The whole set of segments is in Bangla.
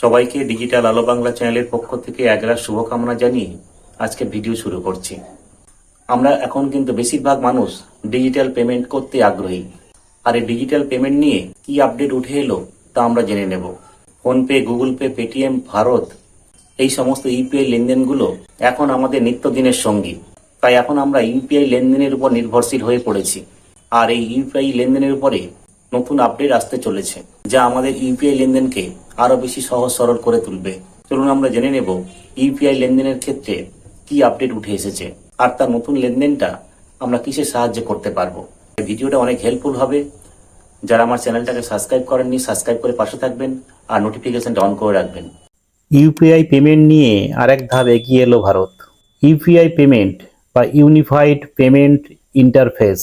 সবাইকে ডিজিটাল আলো বাংলা চ্যানেলের পক্ষ থেকে একরা শুভকামনা জানিয়ে আজকে ভিডিও শুরু করছি। আমরা এখন কিন্তু বেশিরভাগ মানুষ ডিজিটাল পেমেন্ট করতে আগ্রহী। আর এই ডিজিটাল পেমেন্ট নিয়ে কি আপডেট উঠে এলো তা আমরা জেনে নেব। PhonePe, Google Pay, Paytm, Bharat এই সমস্ত ইউপিআই লেনদেনগুলো এখন আমাদের নিত্যদিনের সঙ্গী। তাই এখন আমরা ইউপিআই লেনদেনের উপর নির্ভরশীল হয়ে পড়েছি। আর এই ইউপিআই লেনদেনের উপরে নতুন আপডেট আসতে চলেছে, যা আমাদের ইউপিআই লেনদেনকে আরও বেশি সহজ সরল করে তুলবে। চলুন আমরা জেনে নেব ইউপিআই লেনদেনের ক্ষেত্রে কি আপডেট উঠে এসেছে, আর তার নতুন লেনদেনটা আমরা কিসে সাহায্য করতে পারব? ভিডিওটা অনেক হেল্পফুল হবে। যারা আমার চ্যানেলটাকে সাবস্ক্রাইব করেননি সাবস্ক্রাইব করে পাশে থাকবেন আর নোটিফিকেশনটা অন করে রাখবেন। ইউপিআই পেমেন্ট নিয়ে আরেক ধাপ এগিয়ে এলো ভারত। ইউপিআই পেমেন্ট বা ইউনিফাইড পেমেন্ট ইন্টারফেস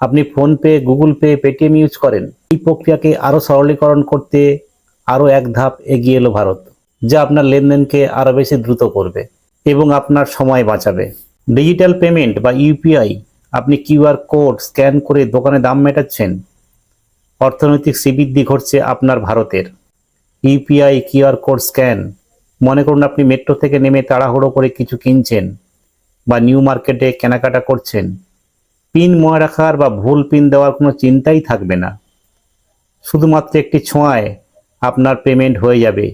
আপনি PhonePe, Google Pay, Paytm use করেন, এই প্রক্রিয়াকে আরও সরলীকরণ করতে আরও এক ধাপ এগিয়ে এলো ভারত, যা আপনার লেনদেনকে আরও বেশি দ্রুত করবে এবং আপনার সময় বাঁচাবে। ডিজিটাল পেমেন্ট বা ইউপিআই আপনি কিউআর কোড স্ক্যান করে দোকানে দাম মেটাচ্ছেন, অর্থনৈতিক শ্রীবৃদ্ধি ঘটছে আপনার ভারতের। ইউপিআই কিউআর কোড স্ক্যান, মনে করুন আপনি মেট্রো থেকে নেমে তাড়াহুড়ো করে কিছু কিনছেন বা নিউ মার্কেটে কেনাকাটা করছেন পিন মনে রাখার বা ভুল পিন দেওয়ার কোনো চিন্তাই থাকবে না। শুধুমাত্র একটি ছোঁয়ায় আপনার পেমেন্ট হয়ে যাবে।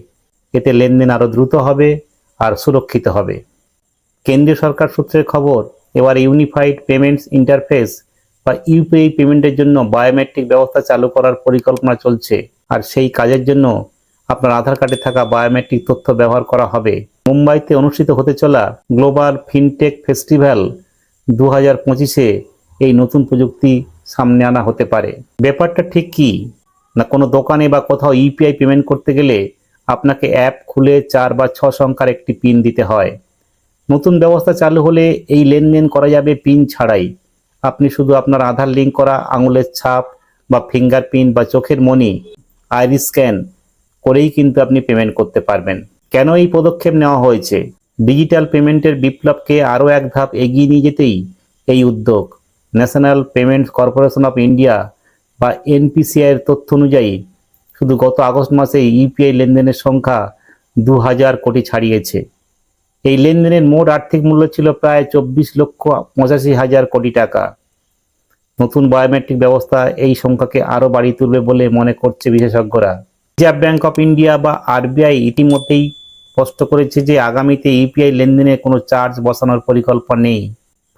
এতে লেনদেন আরও দ্রুত হবে আর সুরক্ষিত হবে। কেন্দ্রীয় সরকার সূত্রের খবর, এবার ইউনিফাইড পেমেন্টস ইন্টারফেস বা ইউপিআই পেমেন্টের জন্য বায়োমেট্রিক ব্যবস্থা চালু করার পরিকল্পনা চলছে আর সেই কাজের জন্য আপনার আধার কার্ডে থাকা বায়োমেট্রিক তথ্য ব্যবহার করা হবে। মুম্বাইতে অনুষ্ঠিত হতে চলা গ্লোবাল ফিনটেক ফেস্টিভ্যাল দু হাজার পঁচিশে এই নতুন প্রযুক্তি সামনে আনা হতে পারে। ব্যাপারটা ঠিক কি? না কোনো দোকানে বা কোথাও ইউপিআই পেমেন্ট করতে গেলে আপনাকে অ্যাপ খুলে চার বা ছ সংখ্যার একটি পিন দিতে হয়। নতুন ব্যবস্থা চালু হলে এই লেনদেন করা যাবে পিন ছাড়াই। আপনি শুধু আপনার আধার লিঙ্ক করা, আঙুলের ছাপ বা ফিঙ্গারপ্রিন্ট বা চোখের মনি আইরিস স্ক্যান করেই কিন্তু আপনি পেমেন্ট করতে পারবেন। কেন এই পদক্ষেপ নেওয়া হয়েছে? ডিজিটাল পেমেন্টের বিপ্লবকে আরও এক ধাপ এগিয়ে নিয়ে যেতেই এই উদ্যোগ। National payments corporation of India বা এনপিসিআইয়ের তথ্য অনুযায়ী শুধু গত আগস্ট মাসে ইউপিআই লেনদেনের সংখ্যা দু হাজার কোটি ছাড়িয়েছে। এই লেনদেনের মোট আর্থিক মূল্য ছিল প্রায় চব্বিশ লক্ষ পঁচাশি হাজার কোটি টাকা। নতুন বায়োমেট্রিক ব্যবস্থা এই সংখ্যাকে আরও বাড়িয়ে তুলবে বলে মনে করছে বিশেষজ্ঞরা। রিজার্ভ ব্যাঙ্ক অফ ইন্ডিয়া বা আরবিআই ইতিমধ্যেই স্পষ্ট করেছে যে আগামীতে ইউপিআই লেনদেনে কোনো চার্জ বসানোর পরিকল্পনা নেই।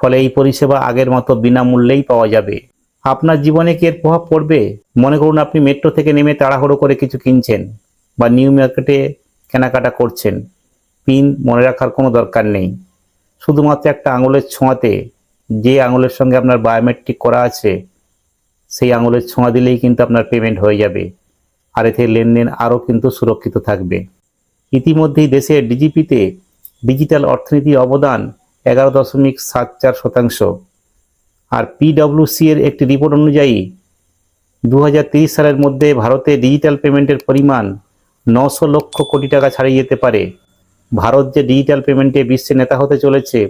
ফলে এই পরিষেবা আগের মতো বিনামূল্যেই পাওয়া যাবে। আপনার জীবনে কি এর প্রভাব পড়বে? মনে করুন আপনি মেট্রো থেকে নেমে তাড়াহুড়ো করে কিছু কিনছেন বা নিউ মার্কেটে কেনাকাটা করছেন। পিন মনে রাখার কোনো দরকার নেই। শুধুমাত্র একটা আঙুলের ছোঁয়াতে যে আঙুলের সঙ্গে আপনার বায়োমেট্রিক করা আছে, সেই আঙুলের ছোঁয়া দিলেই কিন্তু আপনার পেমেন্ট হয়ে যাবে। আর এতে লেনদেন আরও কিন্তু সুরক্ষিত থাকবে। ইতিমধ্যেই দেশের ডিজিপিতে ডিজিটাল অর্থনীতির অবদান এগারো দশমিক সাত চার শতাংশ। আর পিডব্লিউসি এর একটি রিপোর্ট অনুযায়ী দু সালের মধ্যে ভারতে ডিজিটাল পেমেন্টের পরিমাণ নশো লক্ষ কোটি টাকা ছাড়িয়ে যেতে পারে। ভারত যে ডিজিটাল পেমেন্টে বিশ্বে নেতা হতে চলেছে,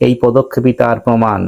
এই পদক্ষেপই তার প্রমাণ।